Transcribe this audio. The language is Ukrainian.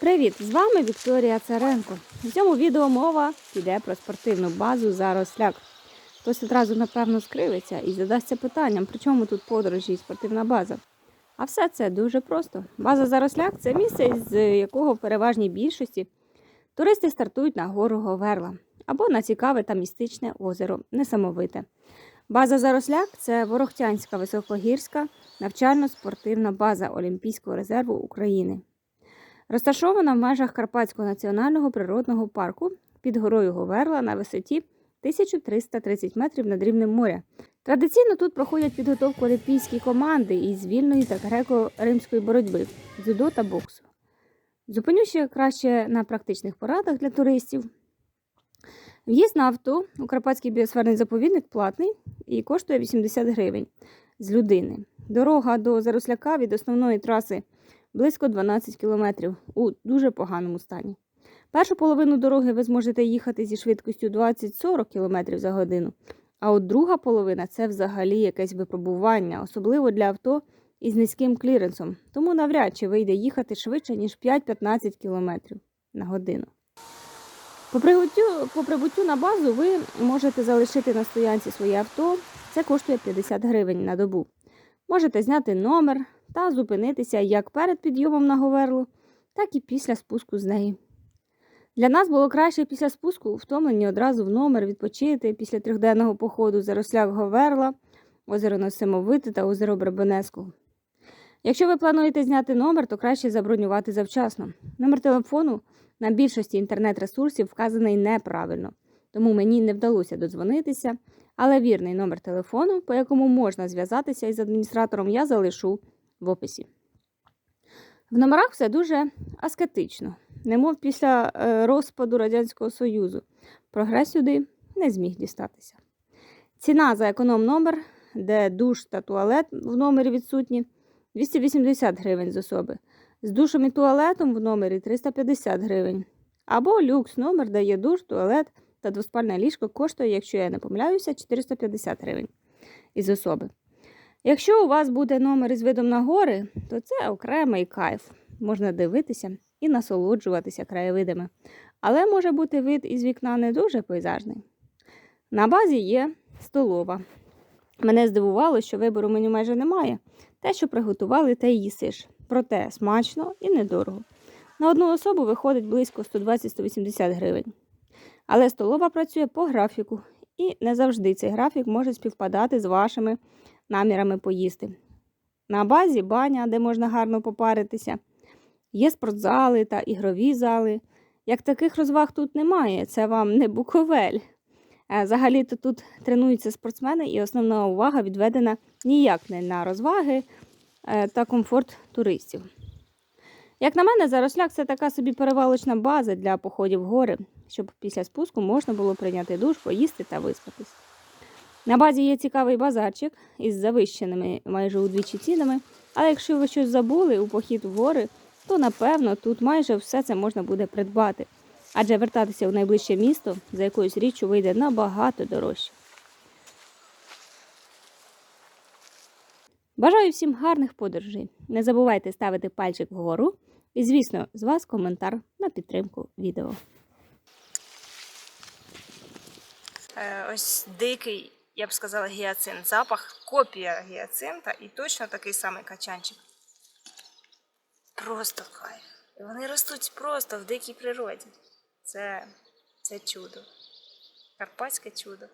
Привіт! З вами Вікторія Царенко. У цьому відео мова піде про спортивну базу Заросляк. Хтось одразу, напевно, скривиться і задасться питанням, при чому тут подорожі і спортивна база. А все це дуже просто. База Заросляк це місце, з якого в переважній більшості туристи стартують на гору Говерла або на цікаве та містичне озеро Несамовите. База Заросляк це Ворохтянська високогірська навчально-спортивна база Олімпійського резерву України. Розташована в межах Карпатського національного природного парку під горою Говерла на висоті 1330 метрів над рівнем моря. Традиційно тут проходять підготовку олімпійські команди із вільної та греко-римської боротьби, дзюдо та боксу. Зупинюся краще на практичних порадах для туристів. В'їзд на авто у Карпатський біосферний заповідник платний і коштує 80 гривень з людини. Дорога до Заросляка від основної траси близько 12 кілометрів у дуже поганому стані. Першу половину дороги ви зможете їхати зі швидкістю 20-40 км за годину, а от друга половина це взагалі якесь випробування, особливо для авто із низьким кліренсом, тому навряд чи вийде їхати швидше, ніж 5-15 км на годину. По прибуттю, по прибуттю на базу ви можете залишити на стоянці своє авто. Це коштує 50 гривень на добу. Можете зняти номер та зупинитися як перед підйомом на Говерлу, так і після спуску з неї. Для нас було краще після спуску втомлені одразу в номер відпочити після трьохденного походу Заросляк Говерла, озеро Носимовите та озеро Брабанецького. Якщо ви плануєте зняти номер, то краще забронювати завчасно. Номер телефону на більшості інтернет-ресурсів вказаний неправильно, тому мені не вдалося додзвонитися, але вірний номер телефону, по якому можна зв'язатися із адміністратором, я залишу в описі. В номерах все дуже аскетично, немов після е, розпаду Радянського Союзу. Прогрес сюди не зміг дістатися. Ціна за економ номер, де душ та туалет в номері відсутні, 280 гривень з особи. З душем і туалетом в номері 350 гривень. Або люкс номер, де є душ, туалет та двоспальне ліжко коштує, якщо я не помиляюся, 450 гривень із особи. Якщо у вас буде номер із видом на гори, то це окремий кайф. Можна дивитися і насолоджуватися краєвидами. Але може бути вид із вікна не дуже пейзажний. На базі є столова. Мене здивувало, що вибору меню майже немає. Те, що приготували, те їсиш. Проте смачно і недорого. На одну особу виходить близько 120-180 гривень. Але столова працює по графіку, і не завжди цей графік може співпадати з вашими намірами поїсти. На базі баня, де можна гарно попаритися, є спортзали та ігрові зали. Як таких розваг тут немає, це вам не буковель. Е, Взагалі-то тут тренуються спортсмени, і основна увага відведена ніяк не на розваги е, та комфорт туристів. Як на мене, заросляк це така собі перевалочна база для походів в гори, щоб після спуску можна було прийняти душ, поїсти та виспатись. На базі є цікавий базарчик із завищеними майже удвічі цінами, але якщо ви щось забули у похід в гори, то напевно тут майже все це можна буде придбати, адже вертатися в найближче місто за якоюсь річчю вийде набагато дорожче. Бажаю всім гарних подорожей. Не забувайте ставити пальчик вгору. І, звісно, з вас коментар на підтримку відео. Ось дикий, я б сказала, гіацинт. Запах копія гіацинта і точно такий самий качанчик. Просто кайф. Вони ростуть просто в дикій природі. Це, це чудо. Карпатське чудо.